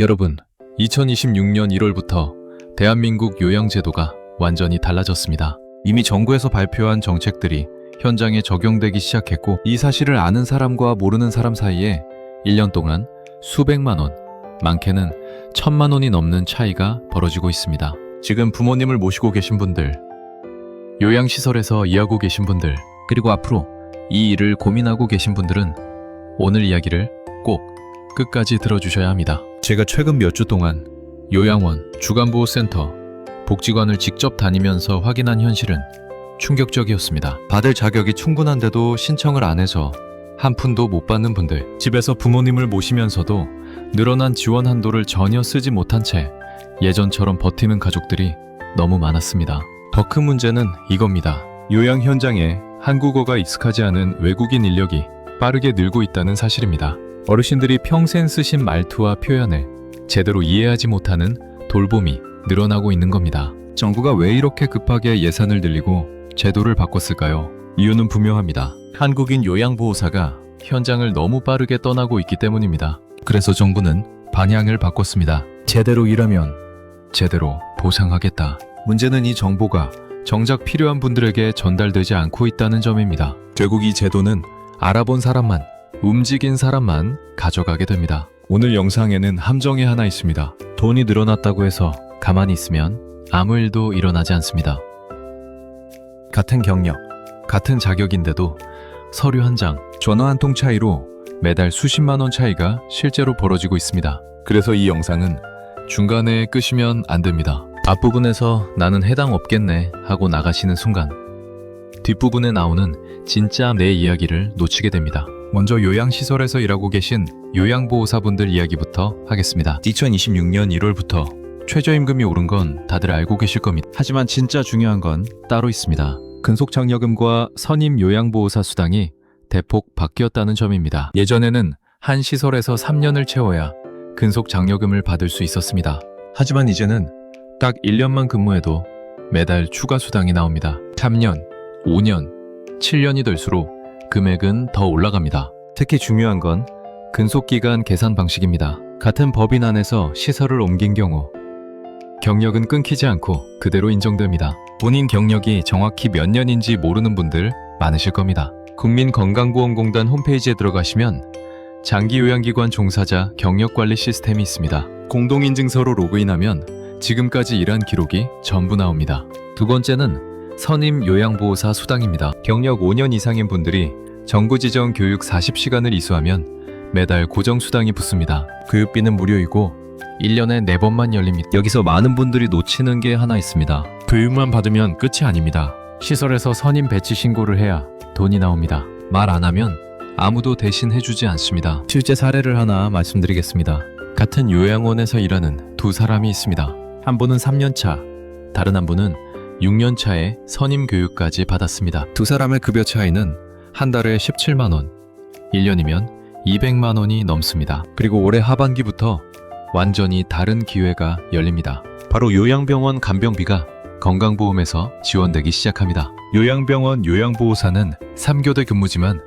여러분, 2026년 1월부터 대한민국 요양제도가 완전히 달라졌습니다. 이미 정부에서 발표한 정책들이 현장에 적용되기 시작했고 이 사실을 아는 사람과 모르는 사람 사이에 1년 동안 수백만 원, 많게는 천만 원이 넘는 차이가 벌어지고 있습니다. 지금 부모님을 모시고 계신 분들, 요양시설에서 일하고 계신 분들, 그리고 앞으로 이 일을 고민하고 계신 분들은 오늘 이야기를 꼭 끝까지 들어주셔야 합니다. 제가 최근 몇 주 동안 요양원, 주간보호센터, 복지관을 직접 다니면서 확인한 현실은 충격적이었습니다. 받을 자격이 충분한데도 신청을 안 해서 한 푼도 못 받는 분들, 집에서 부모님을 모시면서도 늘어난 지원 한도를 전혀 쓰지 못한 채 예전처럼 버티는 가족들이 너무 많았습니다. 더 큰 문제는 이겁니다. 요양 현장에 한국어가 익숙하지 않은 외국인 인력이 빠르게 늘고 있다는 사실입니다. 어르신들이 평생 쓰신 말투와 표현을 제대로 이해하지 못하는 돌봄이 늘어나고 있는 겁니다. 정부가 왜 이렇게 급하게 예산을 늘리고 제도를 바꿨을까요? 이유는 분명합니다. 한국인 요양보호사가 현장을 너무 빠르게 떠나고 있기 때문입니다. 그래서 정부는 방향을 바꿨습니다. 제대로 일하면 제대로 보상하겠다. 문제는 이 정보가 정작 필요한 분들에게 전달되지 않고 있다는 점입니다. 결국 이 제도는 알아본 사람만, 움직인 사람만 가져가게 됩니다. 오늘 영상에는 함정이 하나 있습니다. 돈이 늘어났다고 해서 가만히 있으면 아무 일도 일어나지 않습니다. 같은 경력, 같은 자격인데도 서류 한 장, 전화 한 통 차이로 매달 수십만 원 차이가 실제로 벌어지고 있습니다. 그래서 이 영상은 중간에 끄시면 안 됩니다. 앞부분에서 나는 해당 없겠네 하고 나가시는 순간 뒷부분에 나오는 진짜 내 이야기를 놓치게 됩니다. 먼저 요양시설에서 일하고 계신 요양보호사분들 이야기부터 하겠습니다. 2026년 1월부터 최저임금이 오른 건 다들 알고 계실 겁니다. 하지만 진짜 중요한 건 따로 있습니다. 근속장려금과 선임 요양보호사 수당이 대폭 바뀌었다는 점입니다. 예전에는 한 시설에서 3년을 채워야 근속장려금을 받을 수 있었습니다. 하지만 이제는 딱 1년만 근무해도 매달 추가 수당이 나옵니다. 3년, 5년, 7년이 될수록 금액은 더 올라갑니다. 특히 중요한 건 근속기간 계산 방식입니다. 같은 법인 안에서 시설을 옮긴 경우 경력은 끊기지 않고 그대로 인정됩니다. 본인 경력이 정확히 몇 년인지 모르는 분들 많으실 겁니다. 국민건강보험공단 홈페이지에 들어가시면 장기요양기관 종사자 경력관리 시스템이 있습니다. 공동인증서로 로그인하면 지금까지 일한 기록이 전부 나옵니다. 두 번째는 선임 요양보호사 수당입니다. 경력 5년 이상인 분들이 정부 지정 교육 40시간을 이수하면 매달 고정 수당이 붙습니다. 교육비는 무료이고 1년에 4번만 열립니다. 여기서 많은 분들이 놓치는 게 하나 있습니다. 교육만 받으면 끝이 아닙니다. 시설에서 선임 배치 신고를 해야 돈이 나옵니다. 말 안 하면 아무도 대신 해주지 않습니다. 실제 사례를 하나 말씀드리겠습니다. 같은 요양원에서 일하는 두 사람이 있습니다. 한 분은 3년 차, 다른 한 분은 6년 차에 선임 교육까지 받았습니다. 두 사람의 급여 차이는 한 달에 17만 원, 1년이면 200만 원이 넘습니다. 그리고 올해 하반기부터 완전히 다른 기회가 열립니다. 바로 요양병원 간병비가 건강보험에서 지원되기 시작합니다. 요양병원 요양보호사는 3교대 근무지만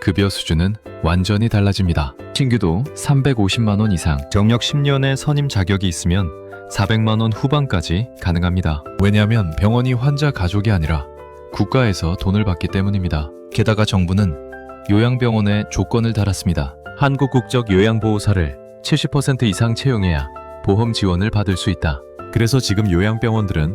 급여 수준은 완전히 달라집니다. 신규도 350만 원 이상, 정력 10년의 선임 자격이 있으면 400만 원 후반까지 가능합니다. 왜냐하면 병원이 환자 가족이 아니라 국가에서 돈을 받기 때문입니다. 게다가 정부는 요양병원에 조건을 달았습니다. 한국 국적 요양보호사를 70% 이상 채용해야 보험 지원을 받을 수 있다. 그래서 지금 요양병원들은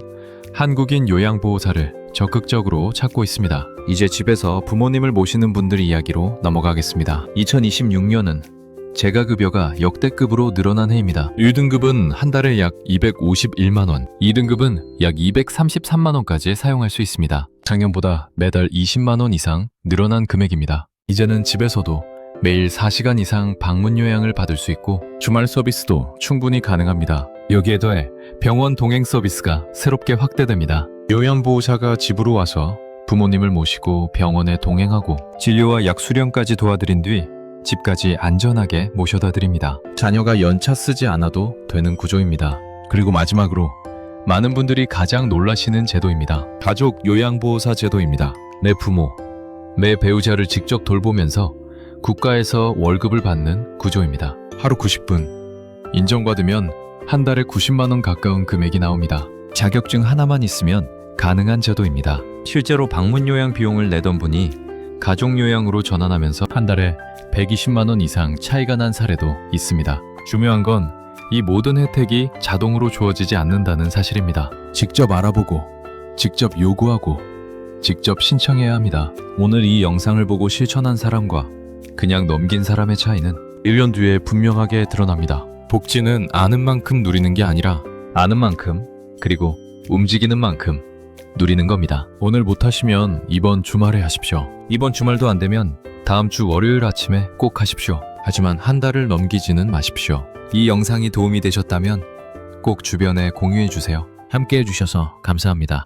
한국인 요양보호사를 적극적으로 찾고 있습니다. 이제 집에서 부모님을 모시는 분들 이야기로 넘어가겠습니다. 2026년은 재가급여가 역대급으로 늘어난 해입니다. 1등급은 한 달에 약 251만 원, 2등급은 약 233만 원까지 사용할 수 있습니다. 작년보다 매달 20만 원 이상 늘어난 금액입니다. 이제는 집에서도 매일 4시간 이상 방문 요양을 받을 수 있고 주말 서비스도 충분히 가능합니다. 여기에 더해 병원 동행 서비스가 새롭게 확대됩니다. 요양보호사가 집으로 와서 부모님을 모시고 병원에 동행하고 진료와 약 수령까지 도와드린 뒤 집까지 안전하게 모셔다 드립니다. 자녀가 연차 쓰지 않아도 되는 구조입니다. 그리고 마지막으로 많은 분들이 가장 놀라시는 제도입니다. 가족 요양보호사 제도입니다. 내 부모, 내 배우자를 직접 돌보면서 국가에서 월급을 받는 구조입니다. 하루 90분, 인정받으면 한 달에 90만 원 가까운 금액이 나옵니다. 자격증 하나만 있으면 가능한 제도입니다. 실제로 방문 요양 비용을 내던 분이 가족 요양으로 전환하면서 한 달에 120만 원 이상 차이가 난 사례도 있습니다. 중요한 건 이 모든 혜택이 자동으로 주어지지 않는다는 사실입니다. 직접 알아보고, 직접 요구하고, 직접 신청해야 합니다. 오늘 이 영상을 보고 실천한 사람과 그냥 넘긴 사람의 차이는 1년 뒤에 분명하게 드러납니다. 복지는 아는 만큼 누리는 게 아니라 아는 만큼 그리고 움직이는 만큼 누리는 겁니다. 오늘 못하시면 이번 주말에 하십시오. 이번 주말도 안 되면 다음 주 월요일 아침에 꼭 하십시오. 하지만 한 달을 넘기지는 마십시오. 이 영상이 도움이 되셨다면 꼭 주변에 공유해 주세요. 함께 해주셔서 감사합니다.